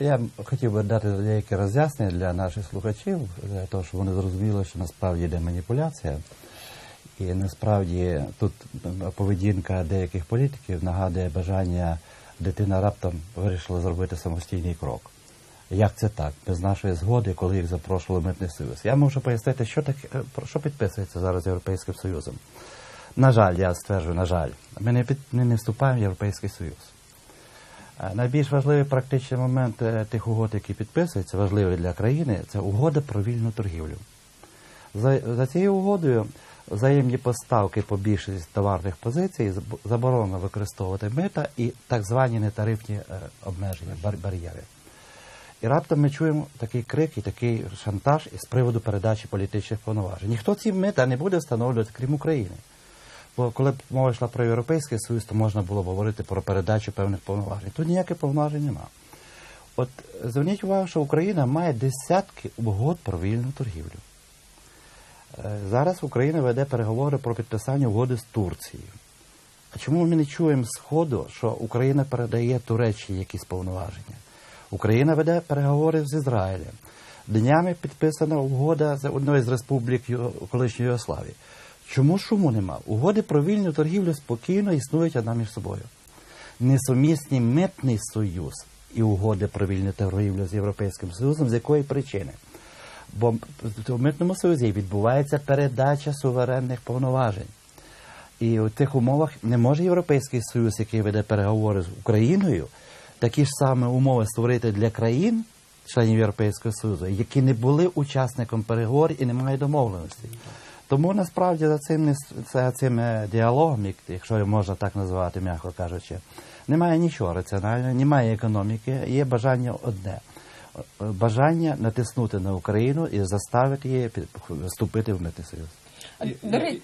Я хотів би дати деякі роз'яснення для наших слухачів, для того, щоб вони зрозуміли, що насправді йде маніпуляція. І насправді тут поведінка деяких політиків нагадує бажання дитина раптом вирішила зробити самостійний крок. Як це так? Без нашої згоди, коли їх запрошували Митний Союз. Я можу пояснити, що таке, що підписується зараз Європейським Союзом. На жаль, я стверджую, на жаль, ми не, під, не вступаємо в Європейський Союз. Найбільш важливий практичний момент е, тих угод, які підписуються, важливий для країни, це угода про вільну торгівлю. За, за цією угодою взаємні поставки по більшості товарних позицій заборонено використовувати мита і так звані нетарифні е, обмеження, бар- бар'єри. І раптом ми чуємо такий крик і такий шантаж із приводу передачі політичних повноважень. Ніхто ці мита не буде встановлювати, крім України. Бо коли б мова йшла про Європейський Союз, то можна було говорити про передачу певних повноважень. Тут ніяких повноважень нема. От зверніть увагу, що Україна має десятки угод про вільну торгівлю. Е, Зараз Україна веде переговори про підписання угоди з Турцією. А чому ми не чуємо сходу, що Україна передає Туреччині якісь повноваження? Україна веде переговори з Ізраїлем. Днями підписана угода з одної з республік колишньої Югославії. Чому шуму нема? Угоди про вільну торгівлю спокійно існують одна між собою. Несумісні митний союз і угоди про вільну торгівлю з Європейським Союзом, з якої причини? Бо в митному союзі відбувається передача суверенних повноважень. І у тих умовах не може Європейський Союз, який веде переговори з Україною, такі ж самі умови створити для країн, членів Європейського Союзу, які не були учасником переговорів і не мають домовленості. Тому насправді за цим не за цим е, діалогом, якщо його можна так назвати, м'яко кажучи, немає нічого раціонального, немає економіки, є бажання одне. е, Бажання натиснути на Україну і заставити її вступити в митний союз. Я-